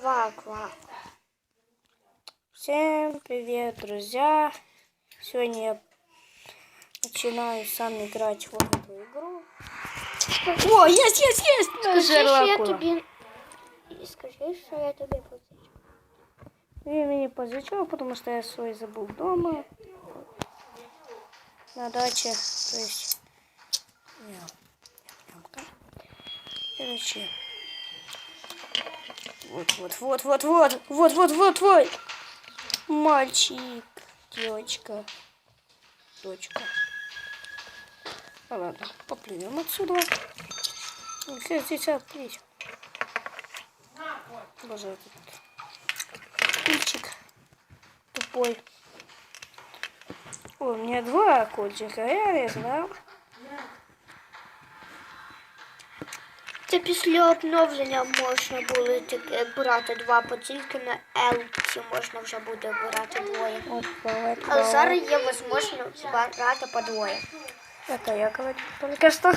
Ква-ква. Всем привет, друзья! Сегодня я начинаю сам играть в эту игру. О, есть, есть, есть! Скажи, що я тобі... Скажи, що я тобі позичу. Я не позичал, потому что я свой забыл дома. На даче. То есть... Короче. Вот, вот, вот, вот, вот, вот, вот, вот, вот. Мальчик, девочка, дочка. Ну ладно, поплывем отсюда. Все, здесь открыть. Боже, этот кульчик тупой. О, у меня два кульчика, я не знал. Це після обновлення можна було брати два, бо тільки на Елці можна вже буде брати двоє. Але зараз є можливість брати по двоє. Это я говорю только что.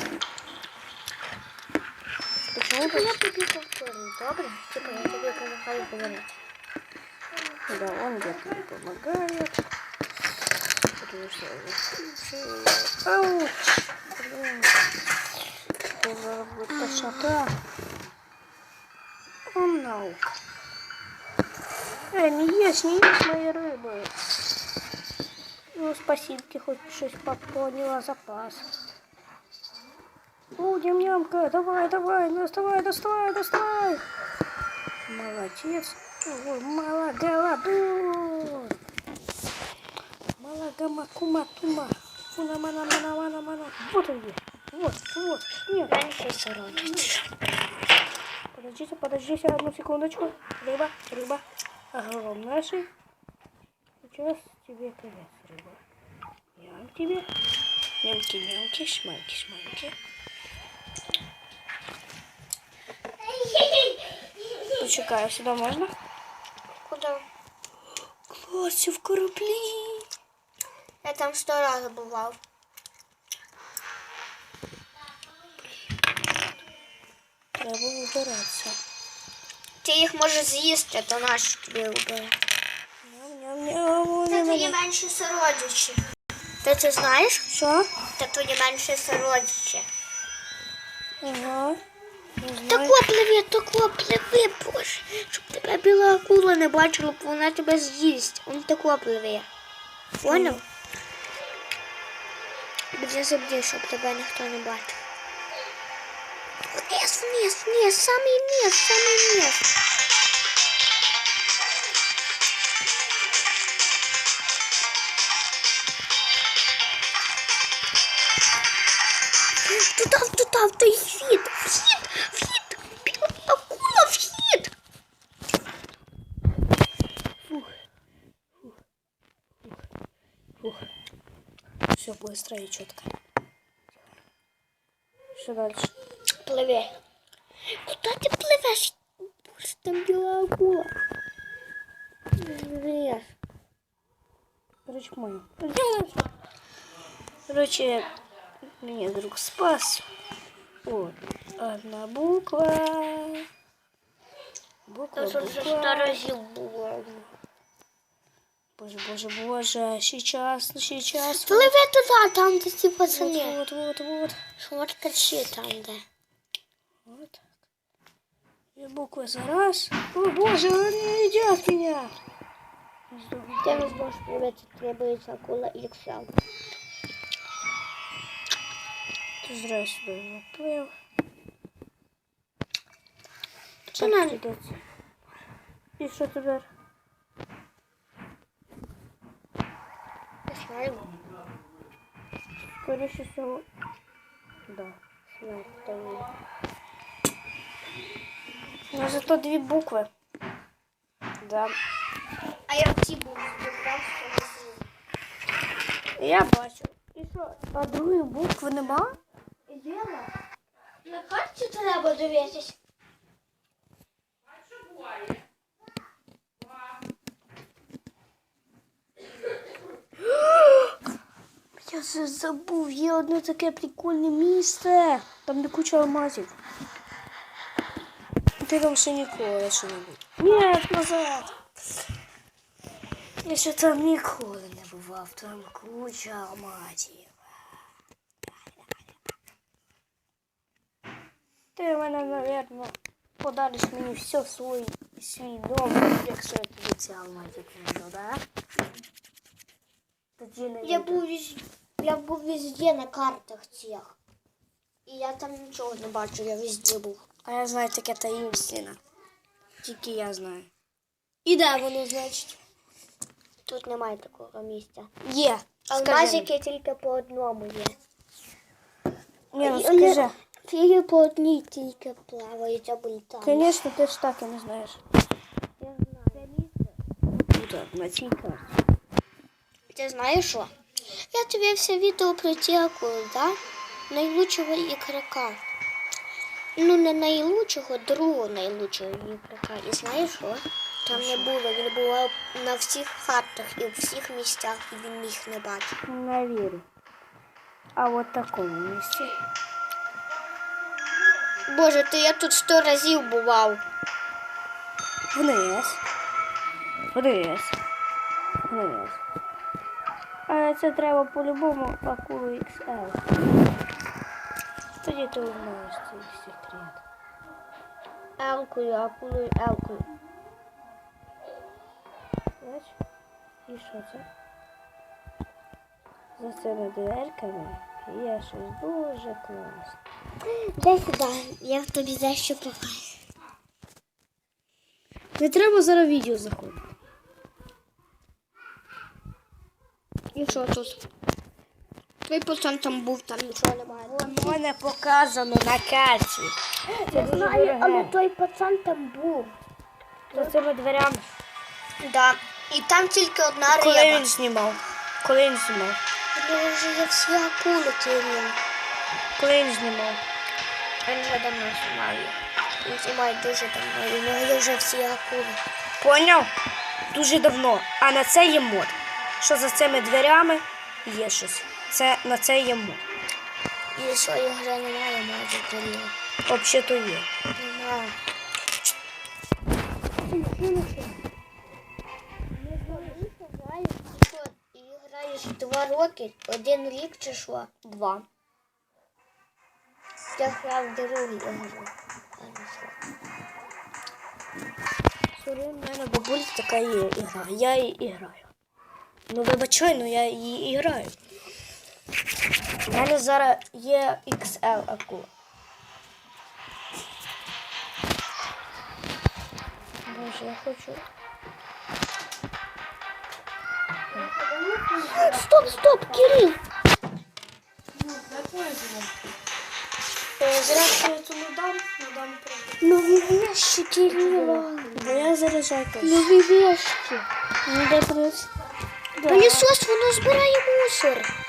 Почему Типа я тобі повторюю, добре? Типа я тобі допомагаю говорити. Да, он где-то мне помогает. Потому что. Ауч! Блин. Это же будет тошнота. О, no. Эй, не ешь, не ешь мои рыбы. Ну, спасибо, хоть что-то пополнила запас. О, ням-нямка, давай, давай, доставай, доставай, доставай. Молодец. Ой, малагаладу. Малагамакуматума. Фуна мана мана мана мана. Вот он где. Вот, вот. Нет. Менше сородичі. Подождите, подождите одну секундочку. Рыба, рыба. Огромная ши. Сейчас тебе конец, рыба. Ням тебе. Нямки, нямки, шмальки, шмальки. Почекаю, сюда можно? Куди? Классе в кораблі. Я там сто разів бував. Треба вибиратися. Ти їх можеш з'їсти, то наш тобі. Ням-ням-ням. Це твої менші сородичі. Ти це знаєш? Що? Це твої менші сородичі. Ага. Тако пливи, тако пливи, боже. Щоб тебе біла акула не бачила, бо вона тебе з'їсть. Он тако пливе. Поняв? Буде землі, щоб тебе ніхто не бачив. Вниз, вниз, вниз, самый вниз, самый вниз. Туда, туда, да и вид, вид, вид, белая акула, вид. Все быстро и четко. Все дальше Пливе. Куди ти пливеш? Боже, там біла акула. Вниз. Короче, мой. Короче, меня друг спас. Вот. Одна буква. Буква, Це вже сто буква. разів було. Боже, боже, боже. Сейчас, сейчас. Пливе туди, там, де ці Вот, пацани. вот, вот, вот. Шмаркачі там, де. буквы за раз. О боже, они едят меня! Для нас больше привета требуется акула или шал. Ты зря сюда не. Что надо? И что тебе? Слайм. Скорее всего. Да, слайм. Ну, Но зато две буквы. Да. А я в ці був Я бачу. І що? А другої букви нема? Ідемо. На карті треба дивитись. Я забув, є одне таке прикольне місце. Там де куча алмазів. Ти там ще ніколи ще не був. Ні, назад. Я ще там ніколи не бував, там куча матів. Ти мене, напевно, подариш мені все свій, свій дом, якщо я тобі ця матір кину, да? Тоді не Я віду. був віз... я був везде на картах цих. І я там нічого не бачу, я везде був. А я знаю таке таїмственне. Тільки я знаю. І де воно, значить? Тут немає такого місця. Є. Алмазики тільки по одному є. Ні, ну скажи. вони- Фіги по одній тільки плавають або літають. Звісно, ти ж так і не знаєш. Я знаю. Тут, на цій карті. Ти знаєш що? Я тобі все відео про дякую, да? Найлучшого ігрока. Ну, не найлучшого, другого найлучшого ігрока. І знаєш що? Там не було, він був на всіх хатах і в всіх місцях, і він їх не бачив. Не вірю. А от такому місці. Боже, то я тут сто разів бував. Вниз. Вниз. Вниз. А це треба по-любому акулу XL. Ти узнаєш цей секрет. Елкою, акулою, елкою. Бач? І що це? За цими дверками є щось дуже класне. Дай сюди, я тобі дещо покажу. Не треба зараз відео заходити. І що тут? Твій пацан там був, там нічого немає. Воно не показано на карті. Це Знаю, але той пацан там був. За цими дверями. Да. І там тільки одна Коли риба. він знімав? Коли він знімав? Він вже є всі акули Кирил. Коли він знімав? Він вже давно знімає. Він знімає дуже давно. І в нього є вже всі акули. Поняв? Дуже давно. А на це є мод. Що за цими дверями є щось. Це, на це є мод. І що ігри немає, може Кирил. Взагалі то є. Немає. Два роки, один рік чи що? Два. Я грав другу ігру. Сорі, в мене бабуля така є ігра. Я її граю. Ну вибачай, ну я її граю. У мене зараз є XL акула. Боже, я хочу. Стоп, стоп, Кирил! Зря що я це не дам, не дам правду. Нові вещи, Кирилла. Бо я заряджаю теж. Нові вещи. Ну, де плюс? Пилісос, воно збирає мусор.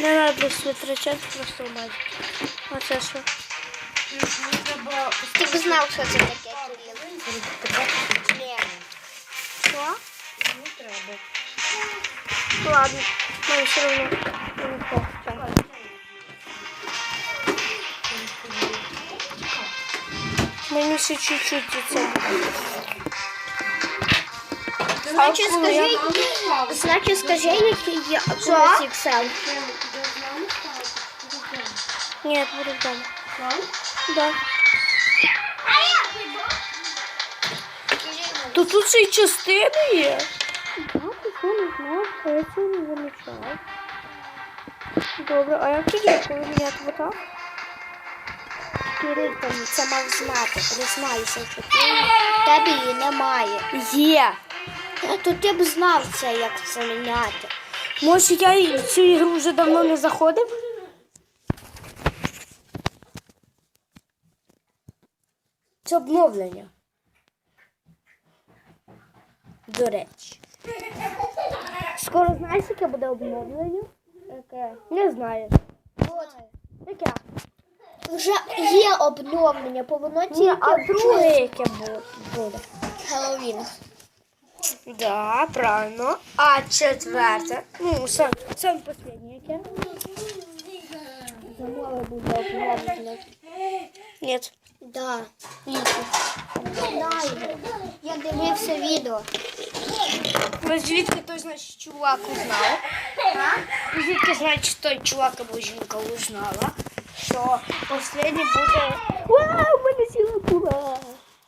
Не треба витрачати просто мать. А це що? Ти б знав, що це таке, Кирил. Ні. Що? Не треба. Ладно. Мені все одно не хочеться. Мені ще чуть-чуть і це. Значить, Акула, скажи, я- значить, скажи, який є акула Ні, буду вдома. Да. То тут ще й частини є. Так, я не знав, а я цього не замічав. Добре, а як тоді, коли міняти вода? Кирил там це мав знати. Признайся, що ти в тебе її немає. Є. Е, То ти б знав це, як це міняти. Може, я і в цю ігру вже давно не заходив? Це обновлення. До речі. Скоро знаєш, яке буде обновлення? Яке? Не знаю. От. Яке? Вже є обновлення, бо воно тільки а друге яке бу- буде? Хеллоуін. Да, правильно. А четверте? Ну, сам, сам последнє яке? Замове буде обновлення. Ні. Да. Я дивився відео. Ну, звідки той, значить, чувак узнав? Звідки, значить, той чувак або жінка узнала, що останній буде. Вау, в мене сіла була.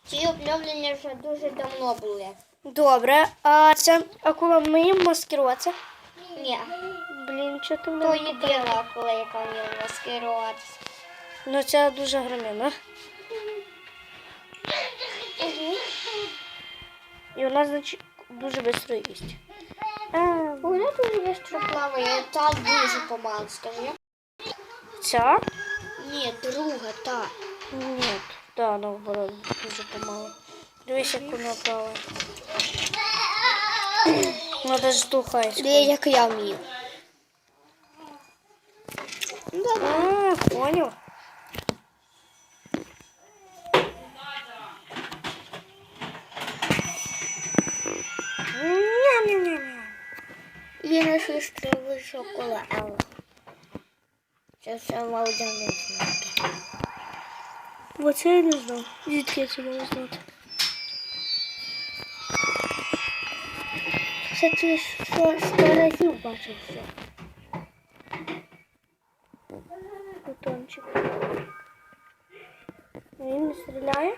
Ці обновлення вже дуже давно були. Добре, а ця акула вміє маскуватися? Ні. Блін, що ти То мене єдина, коли яка вміла маскируватися. Ну, це дуже громіна. І вона, значить, дуже швидко їсть. А, Вона дуже швидко плаває, та дуже помало, скажи. ця? Ні, друга, та. Ні, да, наоборот, дуже помало. Дивись, як вона плаває. Вона навіть здухається. Де як я вмію. А, понял. Ням-ням-ням. І на що вийшов коло Елла. Це мав давно знати. Оце я не знав. Звідки я це можу знати? Це ти що сто разів бачив все. Бутончик. Він не стріляє?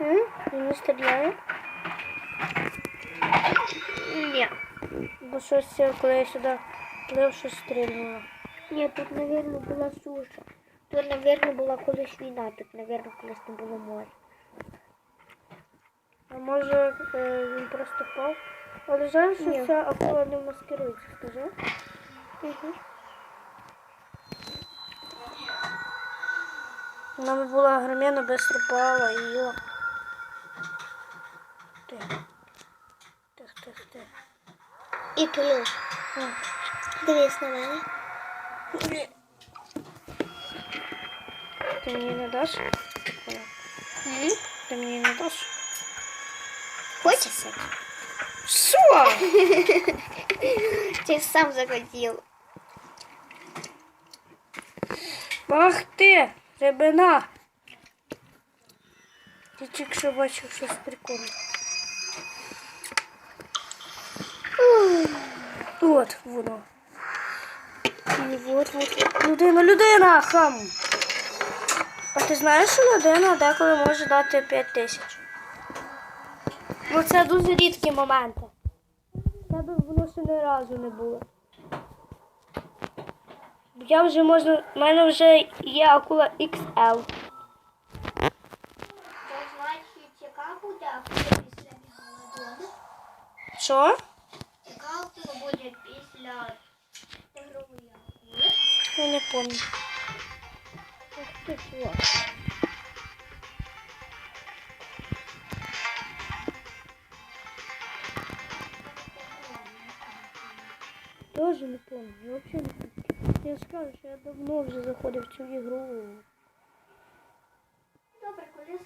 М? Він не стріляє? Ні. Бо щось, коли я сюди плив, щось стрільнуло. Ні, тут, мабуть, була суша. Тут, мабуть, була колись війна, тут, мабуть, колись не було моря. А може е, він просто впав? Але жаль, що ця акула не маскирується, скажи. Угу. Вона була громена, быстро пала і йо. І плюс. О. Дивись на мене. Ти мені не даш? Ти мені не даш? Хочеться? Що? Ти сам захотів. Ах ти, рибина. Я тільки що бачив щось прикольне. От воно. І от, от. Людина, людина, хам. А ти знаєш, що людина деколи може дати 5 тисяч? Ну це дуже рідкі моменти. Тебе воно ще ні разу не було. Я вже можна. У мене вже є акула XL. Що? Буде після акули? Я не пам'ятаю. Тоже не помню, я вообще не помню. Я скажу, що я давно вже заходив в цю ігру. Добре, коли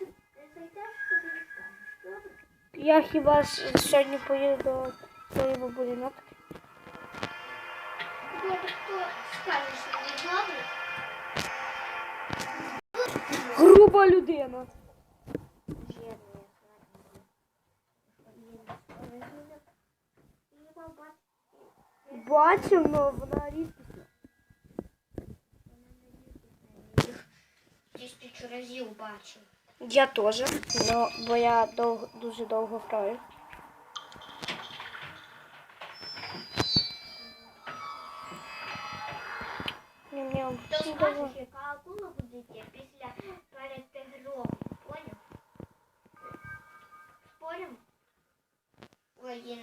зайдеш, тобі скажеш. Добре? Я хіба сьогодні поїду до своєї бабулі нотки. Груба людина. Бачив, але вона рідкісна. Тисячу разів бачив. Я теж, ну, бо я довго, дуже довго граю.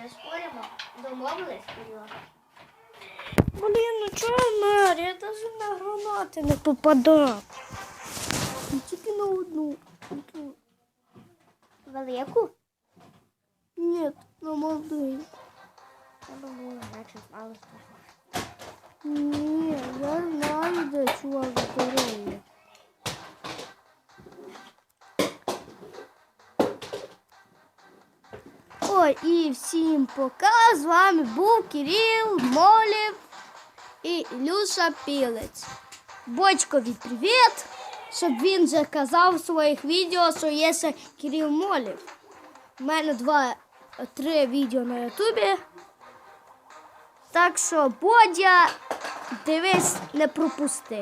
Не споримо. Домовились? Блін, ну чого мер? Я навіть на гранати не попадав. Тільки на одну. Велику? Ні, на маленьку. Треба було, наче мало сказати. Ні, я знаю, де чувак здоровий. Ой, і всім пока. З вами був Кирил, Молів і Ілюша Пілець. Бочкові привіт! щоб він же казав в своїх відео, що є ще Кирил Молів. У мене два, три відео на Ютубі. Так що Бодя, дивись, не пропусти.